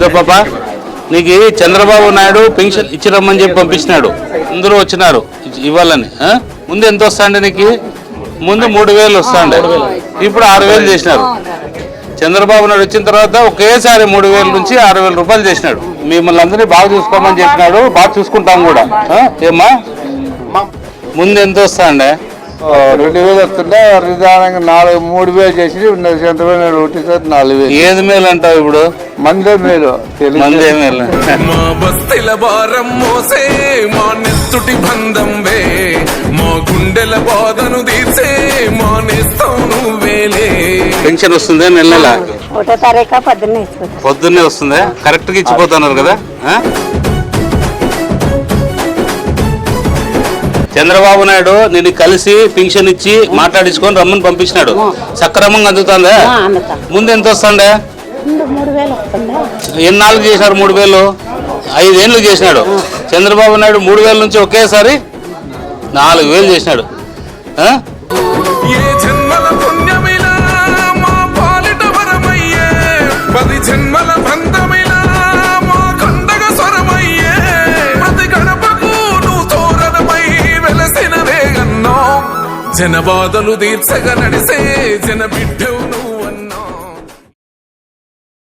ఇదో పాప. నీకు చంద్రబాబు నాయుడు పెన్షన్ ఇచ్చిరమ్మని చెప్పి పంపించినాడు. అందరూ వచ్చినారు. ఇవ్వాలని? ముందు ఎంత వస్తాండే నీకు? ముందు మూడు వేలు వస్తాండే. ఇప్పుడు ఆరు వేలు చేసినారు. చంద్రబాబు నాయుడు వచ్చిన తర్వాత ఒకేసారి మూడు వేల నుంచి ఆరు వేల రూపాయలు చేసినాడు. మిమ్మల్ని అందరినీ బాగా చూసుకోమని చెప్పినాడు. బాగా చూసుకుంటాం కూడా? ఏమ్మా? ముందు ఎంత వస్తాండే? రెండు వేలు వస్తుంటే నిదానంగా నాలుగు మూడు వేలు చేసి చంద్రబాబు ఒకటిసారి నాలుగు వేలు. ఏది మేలు అంటావు ఇప్పుడు? మందే మేలు. మంది మేలు. మా బస్తీల భారం మోసే మా నెత్తుటి బంధం వే. మా గుండెల బాధను తీర్చే మా నేస్తం నువ్వేలే పెన్షన్ వస్తుంది నెల నెల? ఒకటో తారీఖు పొద్దున్నే పొద్దున్నే వస్తుందా? కరెక్ట్గా ఇచ్చిపోతున్నారు కదా? చంద్రబాబు నాయుడు నిన్ను కలిసి పింఛన్ ఇచ్చి మాట్లాడించుకొని రమ్మని పంపించినాడు. సక్రమంగా అందుతుందా? అందుతా. ముందు ఎంత వస్తుందా ఎన్నాళ్ళు చేసినారు మూడు వేలు? ఐదేళ్ళు చేసినాడు. చంద్రబాబు నాయుడు మూడు వేల నుంచి ఒకేసారి నాలుగు వేలు చేసినాడు. జన బాధలు తీర్చగ నడిసే జన బిడ్డ